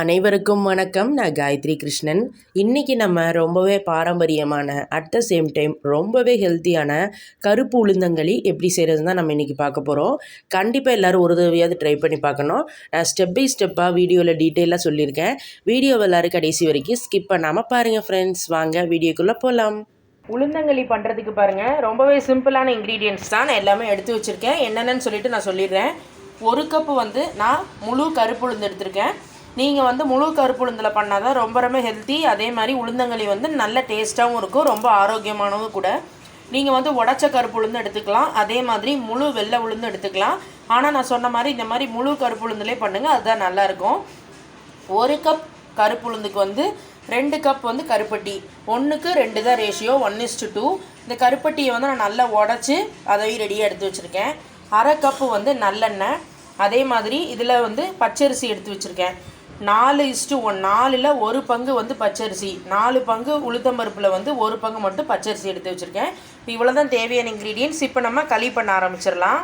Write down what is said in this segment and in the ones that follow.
அனைவருக்கும் வணக்கம். நான் காயத்ரி கிருஷ்ணன். இன்றைக்கி நம்ம ரொம்பவே பாரம்பரியமான அட் த சேம் டைம் ரொம்பவே ஹெல்த்தியான கருப்பு உளுந்தங்களி எப்படி செய்கிறதுன்னு தான் நம்ம இன்றைக்கி பார்க்க போகிறோம் கண்டிப்பாக எல்லோரும் ஒரு தடவையாவது ட்ரை பண்ணி பார்க்கணும். நான் ஸ்டெப் பை ஸ்டெப்பாக வீடியோவில் டீட்டெயிலாக சொல்லியிருக்கேன். வீடியோவை எல்லோரும் கடைசி வரைக்கும் ஸ்கிப் பண்ணாமல் பாருங்கள் ஃப்ரெண்ட்ஸ் வாங்க வீடியோக்குள்ளே போகலாம் உளுந்தங்களி பண்ணுறதுக்கு பாருங்கள் ரொம்பவே சிம்பிளான இன்க்ரீடியன்ட்ஸ் தான் நான் எல்லாமே எடுத்து வச்சுருக்கேன். என்னென்னு சொல்லிட்டு நான் சொல்லிடுறேன். ஒரு கப்பு வந்து நான் முழு கருப்பு உளுந்து எடுத்திருக்கேன். நீங்கள் வந்து முழு கருப்பு உளுந்தில் பண்ணால் தான் ரொம்ப ரொம்ப ஹெல்த்தி அதே மாதிரி உளுந்தங்களி வந்து நல்ல டேஸ்ட்டாகவும் இருக்கும் ரொம்ப ஆரோக்கியமானவும் கூட. நீங்கள் வந்து உடச்ச கருப்பு உளுந்து எடுத்துக்கலாம். அதே மாதிரி முழு வெள்ளை உளுந்து எடுத்துக்கலாம். ஆனால் நான் சொன்ன மாதிரி இந்த மாதிரி முழு கருப்பு உளுந்துலேயே பண்ணுங்கள் அதுதான் நல்லாயிருக்கும். ஒரு கப் கருப்பு உளுந்துக்கு வந்து ரெண்டு கப் வந்து கருப்பட்டி ஒன்றுக்கு ரெண்டு தான் ரேஷியோ ஒன் இஸ்டு டூ இந்த கருப்பட்டியை வந்து நான் நல்லா உடச்சி அதையும் ரெடியாக எடுத்து வச்சுருக்கேன். அரை கப்பு வந்து நல்லெண்ணெய். அதே மாதிரி இதில் வந்து பச்சரிசி எடுத்து வச்சுருக்கேன். நாலு இஸ்டு ஒன். நாலில் ஒரு பங்கு வந்து பச்சரிசி. நாலு பங்கு உளுத்தம்பருப்பில் வந்து ஒரு பங்கு மட்டும் பச்சரிசி எடுத்து வச்சுருக்கேன். இவ்வளோ தான் தேவையான இன்க்ரீடியன்ஸ் இப்போ நம்ம களி பண்ண ஆரம்பிச்சிடலாம்.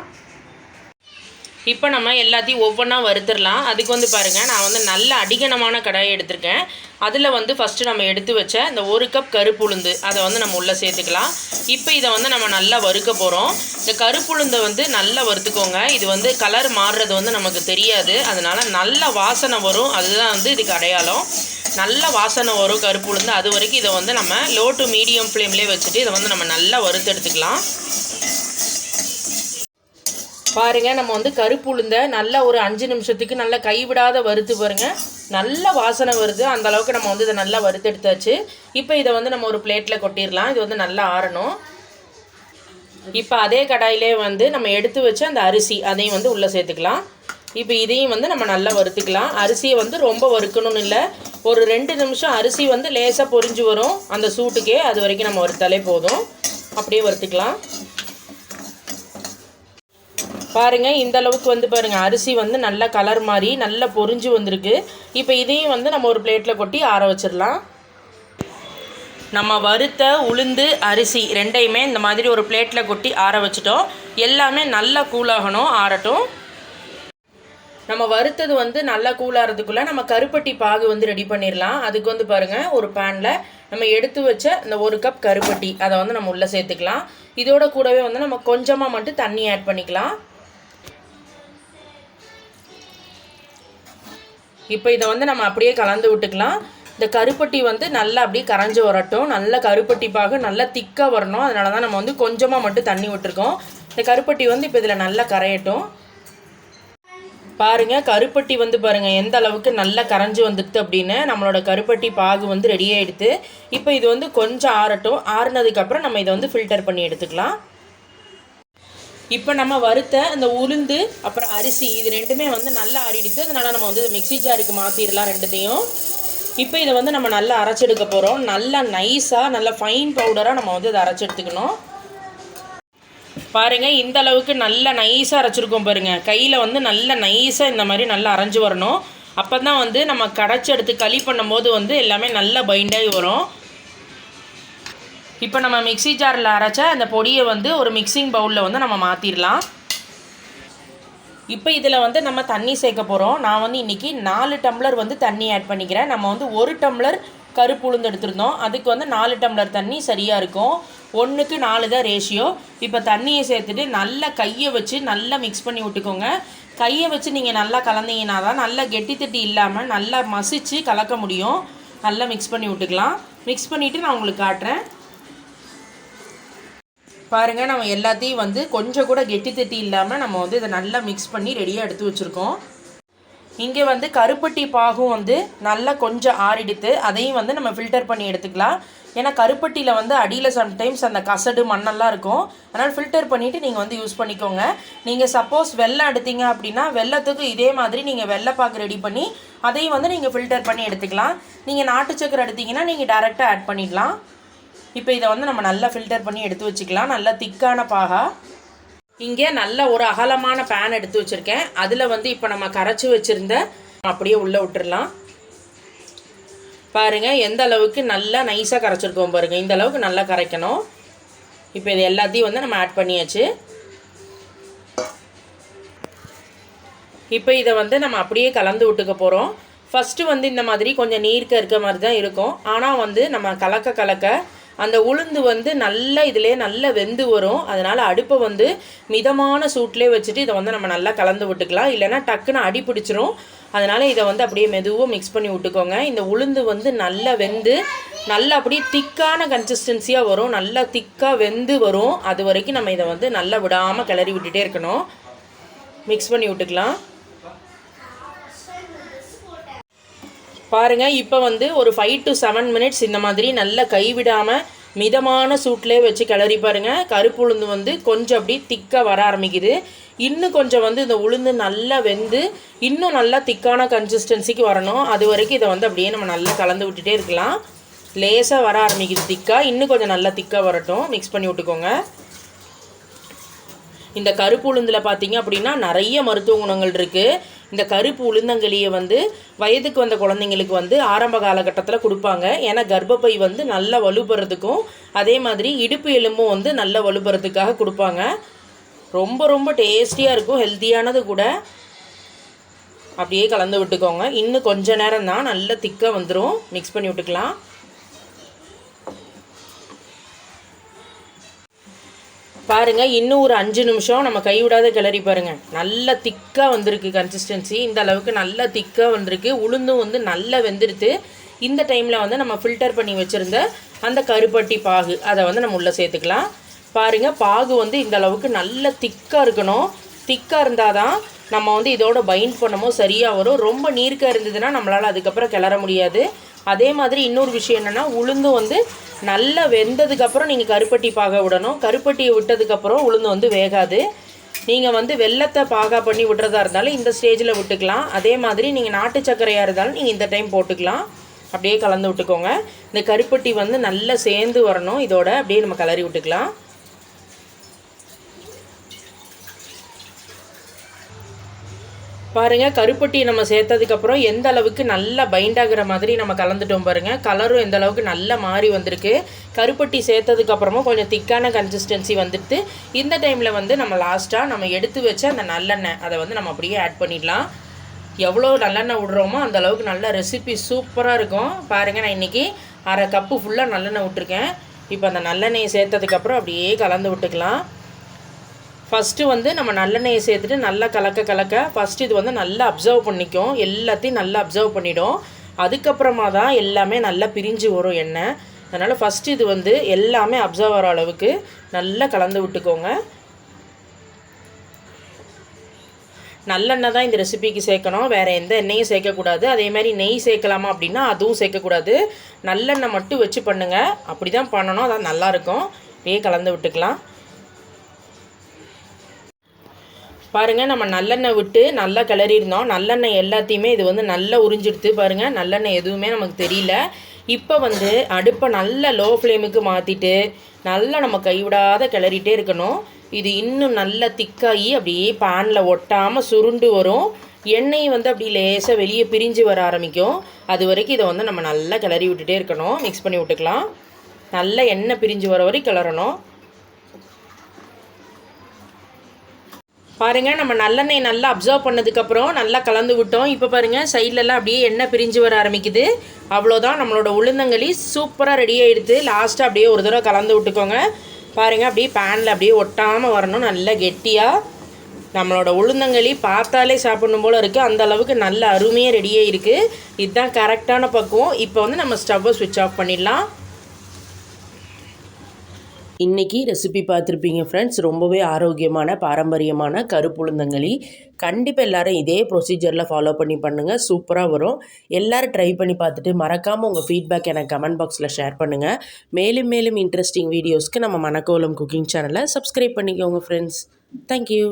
இப்போ நம்ம எல்லாத்தையும் ஒவ்வொன்றா வறுத்துடலாம். அதுக்கு வந்து பாருங்கள் நான் வந்து நல்ல அடிகனமான கடாயை எடுத்திருக்கேன். அதில் வந்து ஃபஸ்ட்டு நம்ம எடுத்து வச்ச இந்த ஒரு கப் கருப்பு உளுந்து அதை வந்து நம்ம உள்ளே சேர்த்துக்கலாம். இப்போ இதை வந்து நம்ம நல்லா வறுக்க போகிறோம் இந்த கருப்புளுந்தை வந்து நல்லா வறுத்துக்கோங்க. இது வந்து கலர் மாறுறது வந்து நமக்கு தெரியாது. அதனால் நல்ல வாசனை வரும். அதுதான் வந்து இதுக்கு அடையாளம். நல்ல வாசனை வரும் கருப்பு உளுந்து அது வரைக்கும் இதை வந்து நம்ம லோ டு மீடியம் ஃப்ளேம்லேயே வச்சுட்டு இதை வந்து நம்ம நல்லா வறுத்து எடுத்துக்கலாம். பாருங்கள் நம்ம வந்து கருப்பு உளுந்த நல்லா ஒரு அஞ்சு நிமிஷத்துக்கு நல்லா கைவிடாத வறுத்து பாருங்கள் நல்ல வாசனை வருது. அந்த அளவுக்கு நம்ம வந்து இதை நல்லா வறுத்தெடுத்தாச்சு இப்போ இதை வந்து நம்ம ஒரு பிளேட்டில் கொட்டிடலாம். இது வந்து நல்லா ஆறணும். இப்போ அதே கடாயிலே வந்து நம்ம எடுத்து வச்ச அந்த அரிசி அதையும் வந்து உள்ளே சேர்த்துக்கலாம். இப்போ இதையும் வந்து நம்ம நல்லா வறுத்துக்கலாம். அரிசியை வந்து ரொம்ப வறுக்கணும்னு இல்லை. ஒரு ரெண்டு நிமிஷம் அரிசி வந்து லேசாக பொரிஞ்சு வரும். அந்த சூட்டுக்கே அது வரைக்கும் நம்ம வறுத்தாலே போதும். அப்படியே வறுத்துக்கலாம். பாருங்கள் இந்த அளவுக்கு வந்து பாருங்கள் அரிசி வந்து நல்ல கலர் மாதிரி நல்லா பொறிஞ்சு வந்திருக்கு. இப்போ இதையும் வந்து நம்ம ஒரு பிளேட்டில் கொட்டி ஆற வச்சிடலாம். நம்ம வறுத்த உளுந்து அரிசி ரெண்டையுமே இந்த மாதிரி ஒரு பிளேட்டில் கொட்டி ஆற வச்சிட்டோம். எல்லாமே நல்லா கூலாகணும் ஆறட்டும். நம்ம வறுத்தது வந்து நல்லா கூலாகிறதுக்குள்ளே நம்ம கருப்பட்டி பாகு வந்து ரெடி பண்ணிடலாம். அதுக்கு வந்து பாருங்கள் ஒரு பேனில் நம்ம எடுத்து வச்ச இந்த ஒரு கப் கருப்பட்டி அதை வந்து நம்ம உள்ளே சேர்த்துக்கலாம். இதோட கூடவே வந்து நம்ம கொஞ்சமாக மட்டும் தண்ணி ஆட் பண்ணிக்கலாம். இப்போ இதை வந்து நம்ம அப்படியே கலந்து விட்டுக்கலாம். இந்த கருப்பட்டி வந்து நல்லா அப்படியே கரைஞ்சி வரட்டும். நல்ல கருப்பட்டி பாகு நல்லா திக்காக வரணும். அதனால தான் நம்ம வந்து கொஞ்சமாக மட்டும் தண்ணி விட்டுருக்கோம். இந்த கருப்பட்டி வந்து இப்போ இதில் நல்லா கரையட்டும். பாருங்கள் கருப்பட்டி வந்து பாருங்கள் எந்த அளவுக்கு நல்லா கரைஞ்சி வந்துடுது அப்படின்னு. நம்மளோட கருப்பட்டி பாகு வந்து ரெடி ஆகிடுது இப்போ இது வந்து கொஞ்சம் ஆறட்டும். ஆறுனதுக்கப்புறம் நம்ம இதை வந்து ஃபில்டர் பண்ணி எடுத்துக்கலாம். இப்போ நம்ம வறுத்த இந்த உளுந்து அப்புறம் அரிசி இது ரெண்டுமே வந்து நல்லா ஆறிடுச்சு. அதனால் நம்ம வந்து மிக்சி ஜாருக்கு மாற்றிடலாம் ரெண்டுத்தையும். இப்போ இதை வந்து நம்ம நல்லா அரைச்செடுக்க போகிறோம் நல்லா நைஸாக நல்லா ஃபைன் பவுடராக நம்ம வந்து இதை அரைச்செடுத்துக்கணும் பாருங்கள் இந்த அளவுக்கு நல்லா நைஸாக அரைச்சிருக்கோம் பாருங்கள் கையில் வந்து நல்லா நைஸாக இந்த மாதிரி நல்லா அரைஞ்சி வரணும். அப்போ தான் வந்து நம்ம கடைச்சி எடுத்து களி பண்ணும்போது வந்து எல்லாமே நல்லா பைண்டாகி வரும். இப்போ நம்ம மிக்சி ஜாரில் அரைச்ச அந்த பொடியை வந்து ஒரு மிக்சிங் பவுலில் வந்து நம்ம மாற்றிடலாம் இப்போ இதில் வந்து நம்ம தண்ணி சேர்க்க போகிறோம் நான் வந்து இன்றைக்கி நாலு டம்ளர் வந்து தண்ணி ஆட் பண்ணிக்கிறேன். நம்ம வந்து ஒரு டம்ளர் கருப்பு உளுந்து எடுத்திருந்தோம். அதுக்கு வந்து நாலு டம்ளர் தண்ணி சரியாக இருக்கும். ஒன்றுக்கு நாலு தான் ரேஷியோ இப்போ தண்ணியை சேர்த்துட்டு நல்லா கையை வச்சு நல்லா மிக்ஸ் பண்ணி விட்டுக்கோங்க. கையை வச்சு நீங்கள் நல்லா கலந்தீங்கன்னா தான் நல்லா கெட்டி தட்டி இல்லாமல் நல்லா மசித்து கலக்க முடியும். நல்லா மிக்ஸ் பண்ணி விட்டுக்கலாம். மிக்ஸ் பண்ணிவிட்டு நான் உங்களுக்கு காட்டுறேன். பாருங்கள் நம்ம எல்லாத்தையும் வந்து கொஞ்சம் கூட கெட்டி தட்டி இல்லாமல் நம்ம வந்து இதை நல்லா மிக்ஸ் பண்ணி ரெடியாக எடுத்து வச்சுருக்கோம். இங்கே வந்து கருப்பட்டி பாகும் வந்து நல்லா கொஞ்சம் ஆறிடுத்து அதையும் வந்து நம்ம ஃபில்டர் பண்ணி எடுத்துக்கலாம். ஏன்னா கருப்பட்டியில் வந்து அடியில் சம்டைம்ஸ் அந்த கசடு மண்ணெல்லாம் இருக்கும். அதனால் ஃபில்டர் பண்ணிவிட்டு நீங்கள் வந்து யூஸ் பண்ணிக்கோங்க. நீங்கள் சப்போஸ் வெள்ளம் எடுத்தீங்க அப்படின்னா வெள்ளத்துக்கு இதே மாதிரி நீங்கள் வெள்ளைப்பாக்கு ரெடி பண்ணி அதையும் வந்து நீங்கள் ஃபில்டர் பண்ணி எடுத்துக்கலாம். நீங்கள் நாட்டு சக்கரை எடுத்தீங்கன்னா நீங்கள் டேரெக்டாக ஆட் பண்ணிடலாம். இப்போ இதை வந்து நம்ம நல்லா ஃபில்டர் பண்ணி எடுத்து வச்சுக்கலாம். நல்லா திக்கான பாகா. இங்கே நல்ல ஒரு அகலமான பேன் எடுத்து வச்சுருக்கேன். அதில் வந்து இப்போ நம்ம கரைச்சி வச்சுருந்த அப்படியே உள்ளே விட்டுடலாம் பாருங்கள் எந்த அளவுக்கு நல்லா நைஸாக கரைச்சிருக்கோம் பாருங்கள் இந்த அளவுக்கு நல்லா கரைக்கணும். இப்போ இது எல்லாத்தையும் வந்து நம்ம ஆட் பண்ணியாச்சு. இப்போ இதை வந்து நம்ம அப்படியே கலந்து விட்டுக்க போகிறோம் ஃபஸ்ட்டு வந்து இந்த மாதிரி கொஞ்சம் நீர்க்க இருக்க மாதிரி தான் இருக்கும். ஆனால் வந்து நம்ம கலக்க கலக்க அந்த உளுந்து வந்து நல்லா இதிலே நல்லா வெந்து வரும். அதனால் அடுப்பை வந்து மிதமான சூட்லேயே வச்சுட்டு இதை வந்து நம்ம நல்லா கலந்து விட்டுக்கலாம். இல்லைன்னா டக்குன்னு அடி பிடிச்சிரும். அதனால் இதை வந்து அப்படியே மெதுவாக மிக்ஸ் பண்ணி விட்டுக்கோங்க. இந்த உளுந்து வந்து நல்லா வெந்து நல்லா அப்படியே திக்கான கன்சிஸ்டன்சியாக வரும். நல்லா திக்காக வெந்து வரும். அது வரைக்கும் நம்ம இதை வந்து நல்லா விடாமல் கிளறி விட்டுட்டே இருக்கணும். மிக்ஸ் பண்ணி விட்டுக்கலாம். பாருங்கள் இப்போ வந்து ஒரு ஃபைவ் டு செவன் மினிட்ஸ் இந்த மாதிரி நல்லா கைவிடாமல் மிதமான சூட்லேயே வச்சு கிளறி பாருங்கள் கருப்பு உளுந்து வந்து கொஞ்சம் அப்படி திக்காக வர ஆரம்பிக்குது. இன்னும் கொஞ்சம் வந்து இந்த உளுந்து நல்லா வெந்து இன்னும் நல்லா திக்கான கன்சிஸ்டன்சிக்கு வரணும். அது வரைக்கும் இதை வந்து அப்படியே நம்ம நல்லா கலந்து விட்டுட்டே இருக்கலாம். லேசாக வர ஆரம்பிக்குது திக்காக இன்னும் கொஞ்சம் நல்லா திக்காக வரட்டும். மிக்ஸ் பண்ணி விட்டுக்கோங்க. இந்த கருப்பு உளுந்தில் பார்த்தீங்க அப்படின்னா நிறைய மருத்துவ குணங்கள் இருக்குது இந்த கருப்பு உளுந்தங்களியை வந்து வயதுக்கு வந்த குழந்தைங்களுக்கு வந்து ஆரம்ப காலகட்டத்தில் கொடுப்பாங்க. ஏன்னா கர்ப்பப்பை வந்து நல்லா வலுப்படுறதுக்கும் அதே மாதிரி இடுப்பு எலும்பும் வந்து நல்லா வலுப்படுறதுக்காக கொடுப்பாங்க. ரொம்ப ரொம்ப டேஸ்டியாக இருக்கும் ஹெல்த்தியானது கூட. அப்படியே கலந்து விட்டுக்கோங்க. இன்னும் கொஞ்ச நேரம் தான் நல்லா திக்காக வந்துடும் மிக்ஸ் பண்ணி விட்டுக்கலாம். பாருங்கள் இன்னும் ஒரு அஞ்சு நிமிஷம் நம்ம கைவிடாத கிளறி பாருங்கள் நல்ல திக்காக வந்திருக்கு கன்சிஸ்டன்சி இந்த அளவுக்கு நல்ல திக்காக வந்திருக்கு. உளுந்தும் வந்து நல்லா வெந்துருத்து இந்த டைமில் வந்து நம்ம ஃபில்டர் பண்ணி வச்சுருந்த அந்த கருப்பட்டி பாகு அதை வந்து நம்ம உள்ளே சேர்த்துக்கலாம். பாருங்கள் பாகு வந்து இந்த அளவுக்கு நல்ல திக்காக இருக்கணும். திக்காக இருந்தால் தான் நம்ம வந்து இதோட பைண்ட் பண்ணமோ சரியாக வரும். ரொம்ப நீர்க்காக இருந்ததுன்னா நம்மளால் அதுக்கப்புறம் கிளற முடியாது. அதே மாதிரி இன்னொரு விஷயம் என்னென்னா உளுந்து வந்து நல்லா வெந்ததுக்கப்புறம் நீங்கள் கருப்பட்டி பாக விடணும். கருப்பட்டியை விட்டதுக்கப்புறம் உளுந்து வந்து வேகாது. நீங்கள் வந்து வெள்ளத்தை பாகா பண்ணி விடுறதா இருந்தாலும் இந்த ஸ்டேஜில் விட்டுக்கலாம். அதே மாதிரி நீங்கள் நாட்டு சர்க்கரையாக இருந்தாலும் நீங்கள் இந்த டைம் போட்டுக்கலாம். அப்படியே கலந்து விட்டுக்கோங்க. இந்த கருப்பட்டி வந்து நல்லா சேர்ந்து வரணும். இதோட அப்படியே நம்ம கலரி விட்டுக்கலாம். பாருங்கள் கருப்பட்டியை நம்ம சேர்த்ததுக்கப்புறம் எந்த அளவுக்கு நல்லா பைண்ட் ஆகிற மாதிரி நம்ம கலந்துட்டோம் பாருங்கள் கலரும் எந்த அளவுக்கு நல்லா மாறி வந்திருக்கு. கருப்பட்டி சேர்த்ததுக்கப்புறமும் கொஞ்சம் திக்கான கன்சிஸ்டன்சி வந்துட்டு இந்த டைமில் வந்து நம்ம லாஸ்ட்டாக நம்ம எடுத்து வச்ச அந்த நல்லெண்ணெய் அதை வந்து நம்ம அப்படியே ஆட் பண்ணிடலாம். எவ்வளோ நல்லெண்ணெய் விட்றோமோ அந்த அளவுக்கு நல்ல ரெசிபி சூப்பராக இருக்கும். பாருங்கள் நான் இன்றைக்கி அரை கப்பு ஃபுல்லாக நல்லெண்ணெய் விட்டுருக்கேன். இப்போ அந்த நல்லெண்ணெயை சேர்த்ததுக்கப்புறம் அப்படியே கலந்து விட்டுக்கலாம். ஃபஸ்ட்டு வந்து நம்ம நல்லெண்ணெயை சேர்த்துட்டு நல்லா கலக்க கலக்க ஃபஸ்ட்டு இது வந்து நல்லா அப்சர்வ் பண்ணிக்கும். எல்லாத்தையும் நல்லா அப்சர்வ் பண்ணிடும். அதுக்கப்புறமா தான் எல்லாமே நல்லா பிரிஞ்சு வரும் எண்ணெய். அதனால் ஃபஸ்ட்டு இது வந்து எல்லாமே அப்சர்வ் ஆகிற அளவுக்கு நல்லா கலந்து விட்டுக்கோங்க. நல்லெண்ணெய் தான் இந்த ரெசிபிக்கு சேர்க்கணும். வேறு எந்த எண்ணெயும் சேர்க்கக்கூடாது. அதே மாதிரி நெய் சேர்க்கலாமா அப்படின்னா அதுவும் சேர்க்கக்கூடாது. நல்லெண்ணெய் மட்டும் வச்சு பண்ணுங்கள் அப்படி தான் பண்ணணும். அதான் நல்லாயிருக்கும். அப்படியே கலந்து விட்டுக்கலாம். பாருங்கள் நம்ம நல்லெண்ணெய் விட்டு நல்லா கிளறிருந்தோம் நல்லெண்ணெய் எல்லாத்தையுமே இது வந்து நல்லா உறிஞ்சிடுத்து பாருங்கள் நல்லெண்ணெய் எதுவுமே நமக்கு தெரியல. இப்போ வந்து அடுப்பை நல்ல லோ ஃப்ளேமுக்கு மாற்றிட்டு நல்லா நம்ம கைவிடாத கிளறிட்டே இருக்கணும். இது இன்னும் நல்லா திக்காகி அப்படியே பேனில் ஒட்டாமல் சுருண்டு வரும். எண்ணெய் வந்து அப்படி லேசாக வெளியே பிரிஞ்சு வர ஆரம்பிக்கும். அது வரைக்கும் இதை வந்து நம்ம நல்லா கிளறி விட்டுட்டே இருக்கணும். மிக்ஸ் பண்ணி விட்டுக்கலாம். நல்லா எண்ணெய் பிரிஞ்சு வர வரைக்கும் கிளறணும். பாருங்கள் நம்ம நல்லெண்ணெய் நல்லா அப்சர்வ் பண்ணதுக்கப்புறம் நல்லா கலந்து விட்டோம். இப்போ பாருங்கள் சைட்லலாம் அப்படியே எண்ணெய் பிரிஞ்சு வர ஆரம்பிக்குது. அவ்வளோதான் நம்மளோட உளுந்தங்களி சூப்பராக ரெடி ஆகிடுது லாஸ்ட்டாக அப்படியே ஒரு தடவை கலந்து விட்டுக்கோங்க. பாருங்கள் அப்படியே பேனில் அப்படியே ஒட்டாமல் வரணும். நல்லா கெட்டியாக நம்மளோட உளுந்தங்களி பார்த்தாலே சாப்பிடணும் போல் இருக்குது அந்த அளவுக்கு நல்ல அருமையாக ரெடியாக இருக்குது இதுதான் கரெக்டான பக்குவம். இப்போ வந்து நம்ம ஸ்டவ்வை சுவிட்ச் ஆஃப் பண்ணிடலாம். இன்றைக்கி ரெசிபி பார்த்துருப்பீங்க ஃப்ரெண்ட்ஸ் ரொம்பவே ஆரோக்கியமான பாரம்பரியமான கருப்புளுந்தங்களி. கண்டிப்பாக எல்லோரும் இதே ப்ரொசீஜரில் ஃபாலோ பண்ணி பண்ணுங்கள் சூப்பராக வரும். எல்லோரும் ட்ரை பண்ணி பார்த்துட்டு மறக்காமல் உங்கள் ஃபீட்பேக் எனக்கு கமெண்ட் பாக்ஸில் ஷேர் பண்ணுங்கள் மேலும் மேலும் இன்ட்ரெஸ்டிங் வீடியோஸ்க்கு நம்ம மணக்கோலம் குக்கிங் சேனலை சப்ஸ்கிரைப் பண்ணிக்கோங்க ஃப்ரெண்ட்ஸ் தேங்க்யூ